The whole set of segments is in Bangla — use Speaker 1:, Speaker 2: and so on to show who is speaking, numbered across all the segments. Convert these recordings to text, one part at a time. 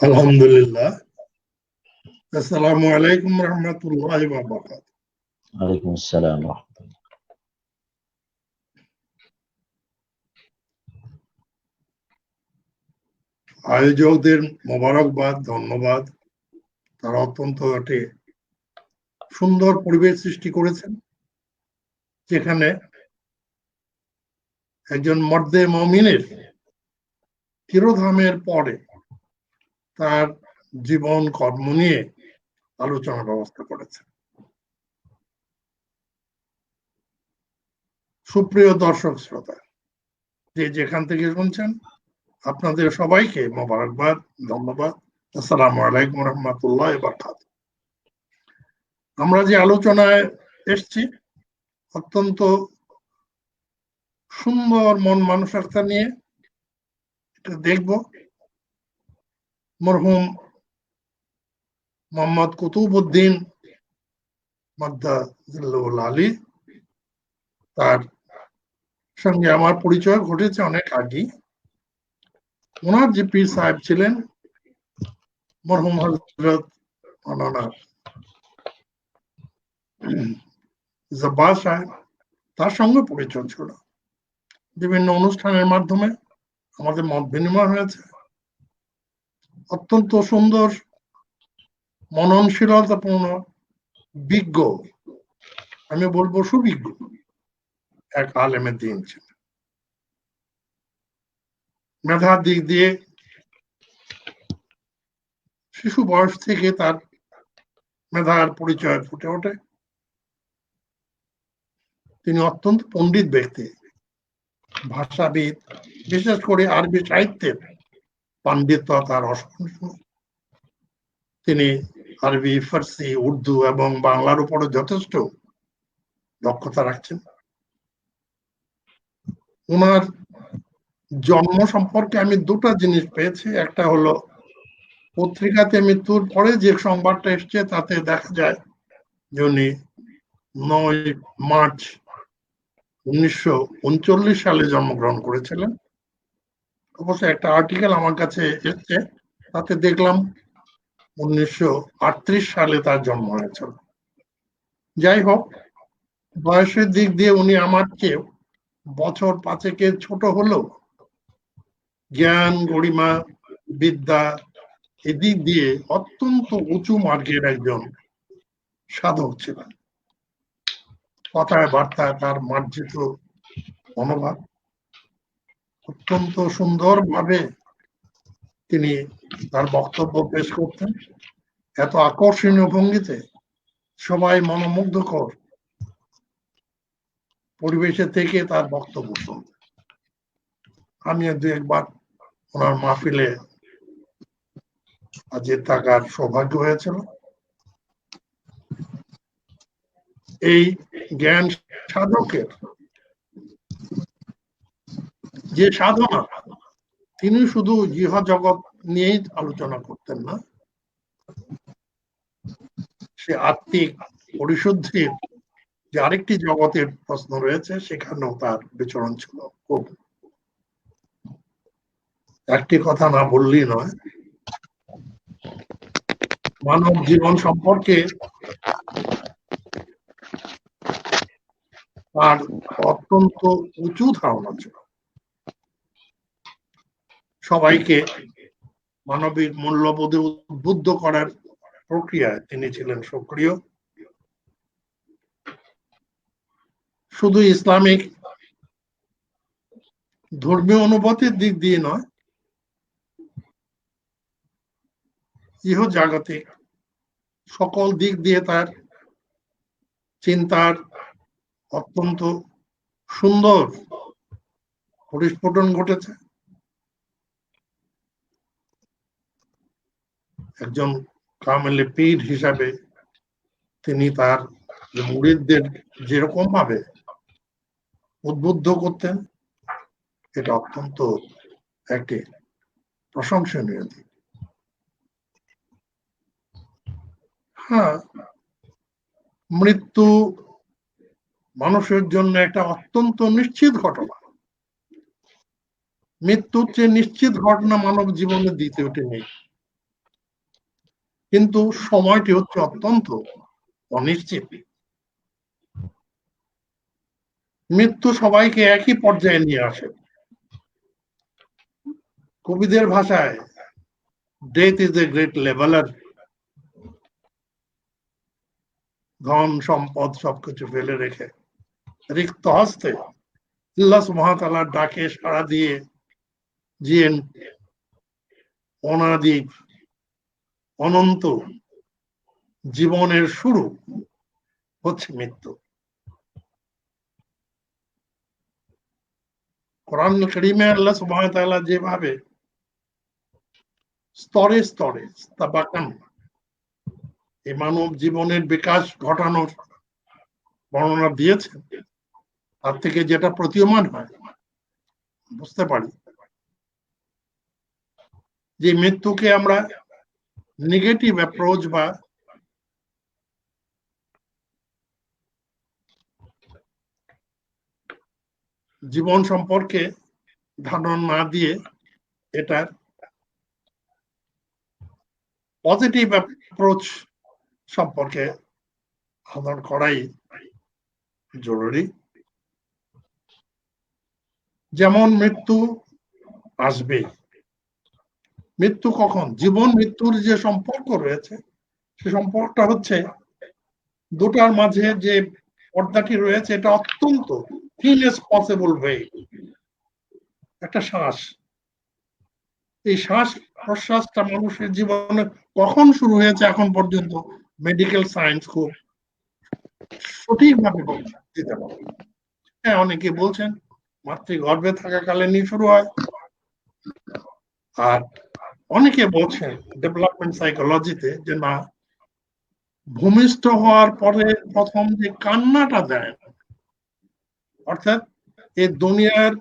Speaker 1: আলহামদুলিল্লাহ। আসসালামু আলাইকুম রহমতুল্লাহ বাবরাকাত
Speaker 2: ওয়ালাইকুম আসসালাম রহমতুল্লাহ।
Speaker 1: আয়োজকদের মোবারকবাদ ধন্যবাদ। তারা অত্যন্ত একটি সুন্দর পরিবেশ সৃষ্টি করেছেন যেখানে একজন মর্দে মমিনের তিরোধামের পরে তার জীবন, কর্ম নিয়ে আলোচনার ব্যবস্থা করেছে। সুপ্রিয় দর্শক শ্রোতা, যে যেখান থেকে শুনছেন, আপনাদের সবাইকে মোবারকবাদ, ধন্যবাদ। আসসালামু আলাইকুম রহমতুল্লাহ বারকাত আমরা যে আলোচনায় এসছি, অত্যন্ত সুন্দর মন মানসিকতা নিয়ে এটা দেখব। মরহুম মোহাম্মদ কুতুবুদ্দিন আলী তার সঙ্গে আমার পরিচয় ঘটেছে অনেক আগে ওনার যে পীর সাহেব ছিলেন, মরহুম হজরত মানানা জব্বার সাহেব, তার সঙ্গে পরিচয় ছিল। বিভিন্ন অনুষ্ঠানের মাধ্যমে আমাদের মত বিনিময় হয়েছে। অত্যন্ত সুন্দর, মননশীলতাপূর্ণ, বিজ্ঞ। আমি বলব সুবিজ্ঞ। এক আলেমের দিন ছিল। মেধার দিক দিয়ে শিশু বয়স থেকে তার মেধার পরিচয় ফুটে ওঠে। তিনি অত্যন্ত পণ্ডিত ব্যক্তি। ভাষাবিদ, বিশেষ করে আরবি সাহিত্যের পাণ্ডিত্য তার অসংখ্য তিনি আরবি, ফার্সি, উর্দু এবং বাংলার উপরে যথেষ্ট দক্ষতা রাখছেন। ওনার জন্ম সম্পর্কে আমি দুটো জিনিস পেয়েছি। একটা হলো, পত্রিকাতে মৃত্যুর পরে যে সংবাদটা এসছে তাতে দেখা যায় যে উনি নয় মার্চ উনিশশো উনচল্লিশ সালে জন্মগ্রহণ করেছিলেন। অবশ্য একটা আর্টিকেল আমার কাছে এসছে। তাতে দেখলাম উনিশশো আটত্রিশ সালে তার জন্ম হয়েছিল। যাই হোক, বয়সের দিক দিয়ে উনি আমার চেয়ে বছর পাঁচেকের ছোট হলেও জ্ঞান, গরিমা, বিদ্যা এদিক দিয়ে অত্যন্ত উঁচু মার্গের একজন সাধক ছিলেন। কথায় বার্তায় তার মার্জিত মনোভাব। অত্যন্ত সুন্দর ভাবে তিনি তার বক্তব্য পেশ করতেন। এত আকর্ষণীয় ভঙ্গিতে সবাই মনোমুগ্ধকর পরিবেশে থেকে তার বক্তব্য শুনতেন। আমি দু একবার ওনার মাহফিলে আজকে থাকার সৌভাগ্য হয়েছিল। এই জ্ঞান সাধকের যে সাধনা, তিনি শুধু জিহ জগৎ নিয়েই আলোচনা করতেন না, সে আত্মিক পরিশুদ্ধির যে আরেকটি জগতের প্রশ্ন রয়েছে, সেখানেও তার বিচরণ ছিল খুব একটি কথা না বললেই নয়, মানব জীবন সম্পর্কে তার অত্যন্ত উঁচু ধারণা ছিল। সবাইকে মানবিক মূল্যবোধে উদ্বুদ্ধ করার প্রক্রিয়ায় তিনি ছিলেন সক্রিয়। শুধু ইসলামিক ধর্মীয় অনুভূতির দিক দিয়ে নয় ইহ জাগতিক সকল দিক দিয়ে তার চিন্তার অত্যন্ত সুন্দর পরিস্ফুটন ঘটেছে। একজন কামেলে পীর হিসাবে তিনি তার মুরিদদের যেরকম ভাবে উদ্বুদ্ধ করতেন, এটা অত্যন্ত একটি প্রশংসনীয় দিক। হ্যাঁ মৃত্যু মানুষের জন্য একটা অত্যন্ত নিশ্চিত ঘটনা। মৃত্যুর চেয়ে নিশ্চিত ঘটনা মানব জীবনে দ্বিতীয়টি নেই। কিন্তু সময়টি হচ্ছে অত্যন্ত অনিশ্চিত। মৃত্যু সবাইকে একই পর্যায়ে নিয়ে আসে। কবিদের ভাষায় death is a great leveller ধন, সম্পদ সবকিছু ফেলে রেখে রিক্ত হস্তে আল্লাহ সুবহানাহু ডাকে সাড়া দিয়ে জিয়েন অনাদি অনন্ত জীবনের শুরু হচ্ছে মৃত্যু। কোরআন করিমে আল্লাহ সুবহানাহু যেভাবে স্তরে স্তরে তাবাকান এই মানব জীবনের বিকাশ ঘটানোর বর্ণনা দিয়েছেন, তার থেকে যেটা প্রতীয়মান হয়, বুঝতে পারি। যে মৃত্যুকে আমরা নেগেটিভ অ্যাপ্রোচ বা জীবন সম্পর্কে ধারণা না দিয়ে এটার পজিটিভ অ্যাপ্রোচ সম্পর্কে আধার করাই জরুরি। যেমন মৃত্যু আসবে মৃত্যু কখন? জীবন, মৃত্যুর যে সম্পর্ক রয়েছে, সে সম্পর্কটা হচ্ছে দুটার মাঝে যে পর্দাটি রয়েছে, এটা অত্যন্ত পসিবল ওয়ে একটা শ্বাস। এই শ্বাস, প্রশ্বাসটা মানুষের জীবনে কখন শুরু হয়েছে এখন পর্যন্ত? মেডিকেল সায়েন্স খুব সঠিকভাবে দিতে পারে হ্যাঁ অনেকে বলছেন মাতৃ মাতৃগর্ভে থাকাকালীনই শুরু হয়। আর অনেকে বলছেন ডেভেলপমেন্ট সাইকোলজিতে যে না, ভূমিষ্ঠ হওয়ার পরে প্রথম যে কান্নাটা দেয় অর্থাৎ এই দুনিয়ার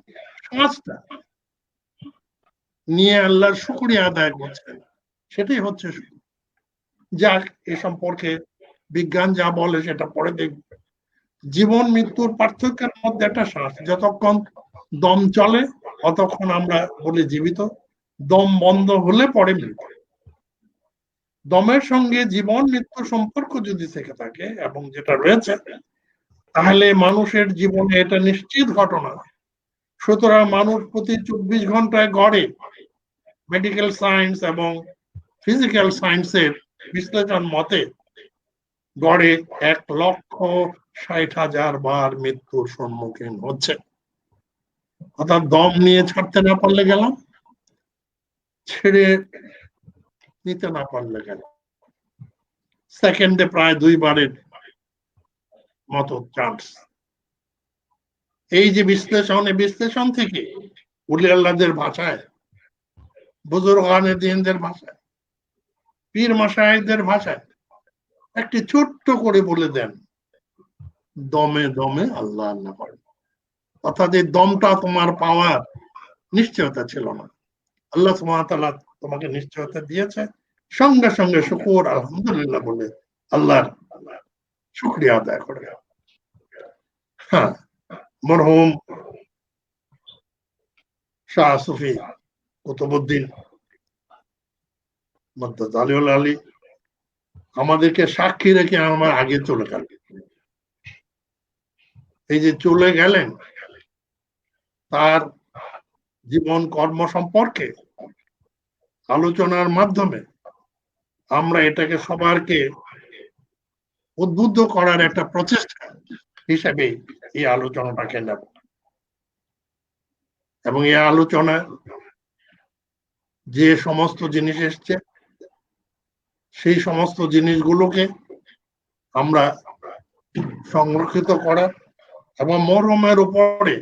Speaker 1: শ্বাসটা নিয়ে আল্লাহর শুক্রিয়া আদায় করছেন সেটাই হচ্ছে যাক, এ সম্পর্কে বিজ্ঞান যা বলে সেটা পরে দেখবে। জীবন, মৃত্যুর পার্থক্যের মধ্যে একটা শ্বাস যতক্ষণ দম চলে ততক্ষণ আমরা বলি জীবিত। দম বন্ধ হলে পরে মৃত্যু দমের সঙ্গে জীবন, মৃত্যু সম্পর্ক যদি থেকে থাকে এবং যেটা রয়েছে, তাহলে মানুষের জীবনে এটা নিশ্চিত ঘটনা। সুতরাং মানুষ প্রতি চব্বিশ ঘন্টায় গড়ে মেডিকেল সায়েন্স এবং ফিজিক্যাল সায়েন্সের বিশ্লেষণ মতে গড়ে এক লক্ষ ষাট হাজার বার মৃত্যুর সম্মুখীন হচ্ছে। অর্থাৎ দম নিয়ে ছাড়তে না পারলে গেলাম। ছেড়ে নিতে না পারলে গেল সেকেন্ডে প্রায় দুইবারের মতো চান্স এই যে বিশ্লেষণ, এই বিশ্লেষণ থেকে উলি আল্লাহদের ভাষায় বুজুর্গানের দিনদের ভাষায়, পীর মাসায়দের ভাষায় একটি ছোট্ট করে বলে দেন, দমে দমে আল্লাহ আল্লাহ করেন। অর্থাৎ এই দমটা তোমার পাওয়ার নিশ্চয়তা ছিল না। আল্লাহ সুমাতাল্লাহ তোমাকে নিশ্চয়তা দিয়েছে। সঙ্গে সঙ্গে শুকুর, আলহামদুলিল্লাহ বলে আল্লাহর শুক্রিয়া আদায় করে। হ্যাঁ মরহুম শাহ সুফি কুতুবুদ্দিন আলিউল আলী আমাদেরকে সাক্ষী রেখে আমার আগে চলে গেল। এই যে চলে গেলেন, তার জীবন কর্ম সম্পর্কে আলোচনার মাধ্যমে আমরা এটাকে সবারকে উদ্বুদ্ধ করার একটা প্রচেষ্টা হিসেবে এই আলোচনাটাকে নেব। এবং এই আলোচনা যে সমস্ত জিনিস এসছে, সেই সমস্ত জিনিসগুলোকে আমরা সংরক্ষিত করা এবং মরমের উপরে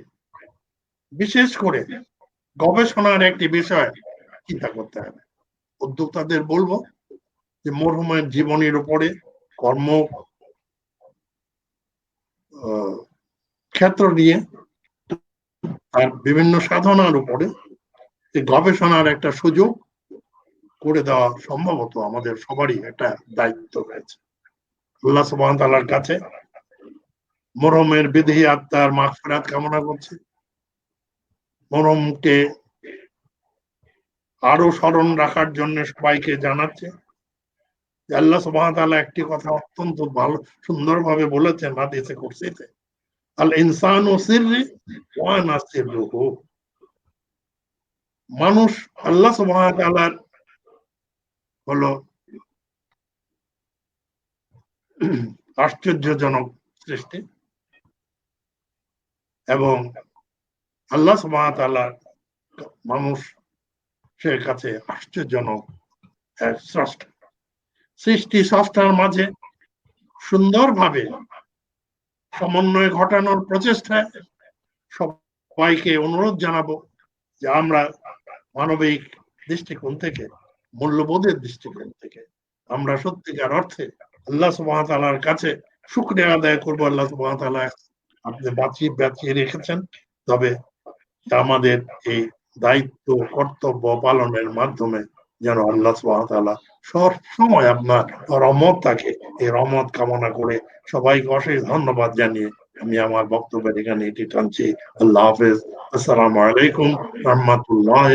Speaker 1: বিশেষ করে গবেষণার একটি বিষয় চিন্তা করতে হবে। উদ্যোক্তাদের বলব যে মরহুমের জীবনের উপরে কর্ম ক্ষেত্র নিয়ে তার বিভিন্ন সাধনার উপরে গবেষণার একটা সুযোগ করে দেওয়া সম্ভবত আমাদের সবারই একটা দায়িত্ব রয়েছে। আল্লাহ সুবহান তাআলার কাছে মরহমের বিধি আত্মার মাগফিরাত কামনা করছে। মরহমকে আরও স্মরণ রাখার জন্য সবাইকে জানাচ্ছে। আল্লাহ তাআলা একটি কথা অত্যন্ত ভালো, সুন্দরভাবে বলেছেন হাদিসে, কুরসিতে। আল ইনসানু সিররি ওয়া আনা সিররুহু মানুষ আল্লাহ তাআলার হলো আশ্চর্যজনক সৃষ্টি। এবং আল্লাহ ওয়া মানুষ সে কাছে আশ্চর্যজনক স্রষ্টা। সৃষ্টি স্রষ্টার মাঝে সুন্দরভাবে সমন্বয় ঘটানোর প্রচেষ্টায় সবাইকে অনুরোধ জানাব যে আমরা মানবিক দৃষ্টিকোণ থেকে, মূল্যবোধের দৃষ্টিকোণ থেকে আমরা সত্যিকার অর্থে আল্লাহ তাআলার কাছে শুকরিয়া আদায় করব। আল্লাহ ওয়া আপনি বাঁচিয়ে বাঁচিয়ে রেখেছেন। তবে আমাদের এই দায়িত্ব, কর্তব্য পালনের মাধ্যমে যেন আল্লাহ সুবাহতালা সব সময় আপনার রমত থাকে। এই রমত কামনা করে সবাইকে অশেষ ধন্যবাদ জানিয়ে আমি আমার বক্তব্যের এখানে এটি টানছি। আল্লাহ হাফেজ। আসসালামু আলাইকুম। রহমতুল্লাহ